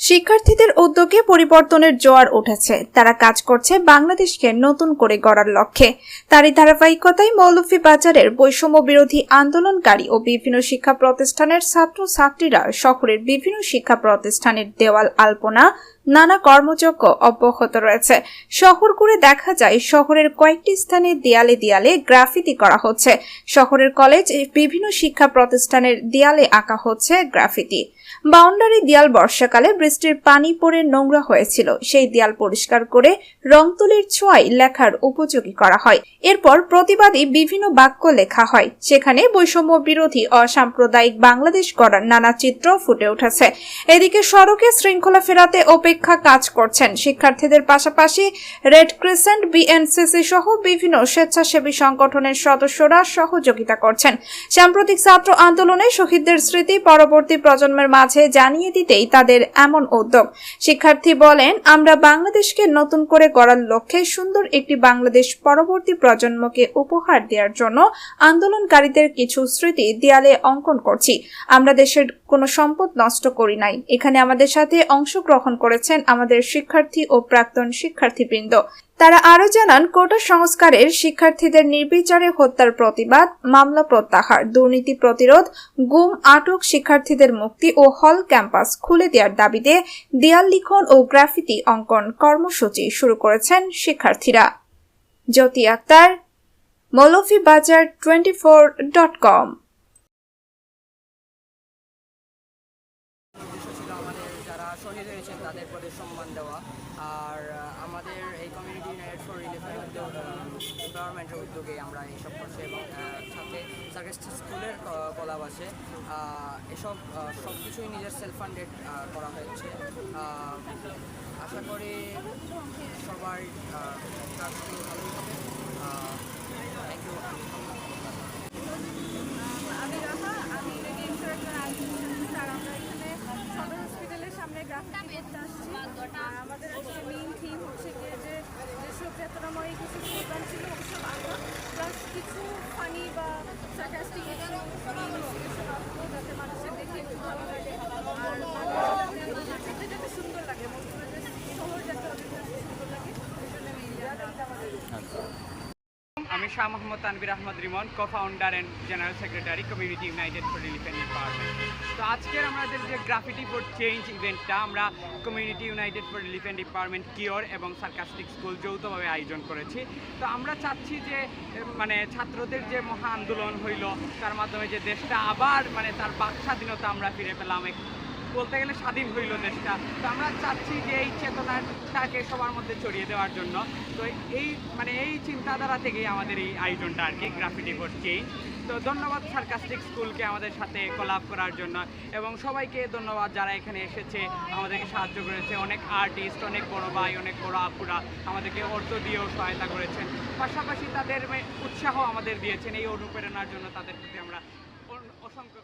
শিক্ষার্থীদের উদ্যোগে পরিবর্তনের জোয়ার উঠেছে। তারা কাজ করছে বাংলাদেশকে নতুন করে গড়ার লক্ষ্যে। তারই ধারাবাহিকতায় মৌলভীবাজারের বৈষম্য বিরোধী আন্দোলনকারী ও বিভিন্ন শিক্ষা প্রতিষ্ঠানের ছাত্র ছাত্রীরা শহরের বিভিন্ন শিক্ষা প্রতিষ্ঠানের দেওয়াল আলপনা, নানা কর্মযজ্ঞ অব্যাহত রয়েছে। শহর ঘুরে দেখা যায়, শহরের কয়েকটি স্থানে দেয়ালে দেয়ালে গ্রাফিতি করা হচ্ছে। শহরের কলেজ, বিভিন্ন শিক্ষা প্রতিষ্ঠানের দেয়ালে আঁকা হচ্ছে গ্রাফিতি। বাউন্ডারি দেয়াল বর্ষাকালে বৃষ্টির পানি পড়ে নোংরা হয়েছিল। সেই দেয়াল পরিষ্কার করে রং তুলির ছোঁয়ায় লেখার উপযোগী করা হয়। এরপর প্রতিবাদী বিভিন্ন বাক্য লেখা হয়। সেখানে বৈষম্য বিরোধী অসাম্প্রদায়িক বাংলাদেশ গড়ার নানা চিত্র ফুটে উঠেছে। এদিকে সড়কে শৃঙ্খলা ফেরাতে অপেক্ষা কাজ করছেন শিক্ষার্থীদের পাশাপাশি রেড ক্রিসেন্ট, বিএনসিসি সহ বিভিন্ন স্বেচ্ছাসেবী সংগঠনের সদস্যরা সহযোগিতা করছেন। সাম্প্রতিক ছাত্র আন্দোলনে শহীদদের স্মৃতি পরবর্তী প্রজন্মের মাঝে জানিয়ে দিতেই তাদের এমন উদ্যোগ। শিক্ষার্থী বলেন, আমরা বাংলাদেশকে নতুন করে গড়ার লক্ষ্যে সুন্দর একটি বাংলাদেশ পরবর্তী প্রজন্মকে উপহার দেওয়ার জন্য আন্দোলনকারীদের কিছু স্মৃতি দেয়ালে অঙ্কন করছি। আমরা দেশের কোনো সম্পদ নষ্ট করি নাই। এখানে আমাদের সাথে অংশগ্রহণ করেছেন আমাদের শিক্ষার্থী ও প্রাক্তন শিক্ষার্থীবৃন্দ। তারা আরও জানান, কোটা সংস্কারের শিক্ষার্থীদের নির্বিচারে হত্যার প্রতিবাদ, মামলা প্রত্যাহার, দুর্নীতি প্রতিরোধ, গুম, আটক শিক্ষার্থীদের মুক্তি ও হল ক্যাম্পাস খুলে দেওয়ার দাবিতে দেয়াল লিখন ও গ্রাফিতি অঙ্কন কর্মসূচি শুরু করেছেন শিক্ষার্থীরা। Jyoti Akter মলফি Moulvibazar twenty four dot com যারা শহীদ হয়েছেন তাদের প্রতি সম্মান দেওয়া। আর আমাদের এই কমিউনিটি ইউনাইটেড ফর রিলিফের উদ্যোগ এমপাওয়ারমেন্টের উদ্যোগে আমরা এইসব করছি এবং সাথে সার্কেস স্কুলের ক- আছে এসব সব কিছুই নিজের সেলফ ফান্ডেড করা হয়েছে। আশা করি সবার ভালোই হবে থ্যাংক ইউ আমি রাহা আমি রেডি ইন্টারেক্টর আইসিসি আর আমরা এখানে সদর হসপিটালের সামনে গ্রাফিতি করতে আসছি আর আমাদের আজকে মেইন থিম হচ্ছে গিয়ে যে যেসব চেতনাময় কিছু প্রোগ্রাম ছিল ওসব আঁকা প্লাস কিছু ফানি বা আমি Shah Mohammad Tanvir Ahmed Rimon co founder and general secretary community united for relief and আজকের আমাদের যে গ্রাফিটি ফর চেঞ্জ ইভেন্টটা, আমরা community united for relief and empowerment cure এবং সার্কাস্টিক স্কুল যৌথভাবে আয়োজন করেছি। তো আমরা চাচ্ছি যে মানে ছাত্রদের যে মহা আন্দোলন হইল, তার মাধ্যমে যে দেশটা আবার মানে তার বাক স্বাধীনতা আমরা ফিরে পেলাম। এক- বলতে গেলে স্বাধীন হইল দেশটা। তো আমরা চাচ্ছি যে এই চেতনাটাকে সবার মধ্যে ছড়িয়ে দেওয়ার জন্য। তো এই মানে এই চিন্তাধারা থেকেই আমাদের এই আয়োজনটা আর কি, গ্রাফিটি ফর চেঞ্জ। তো ধন্যবাদ সার্কাস্টিক স্কুলকে আমাদের সাথে কোলাপ করার জন্য। এবং সবাইকে ধন্যবাদ যারা এখানে এসেছে, আমাদেরকে সাহায্য করেছে। অনেক আর্টিস্ট অনেক বড়ো ভাই, অনেক বড় আপুরা আমাদেরকে অর্থ দিয়েও সহায়তা করেছেন। পাশাপাশি তাদের উৎসাহ আমাদের দিয়েছেন। এই অনুপ্রেরণার জন্য তাদের প্রতি আমরা অসংখ্য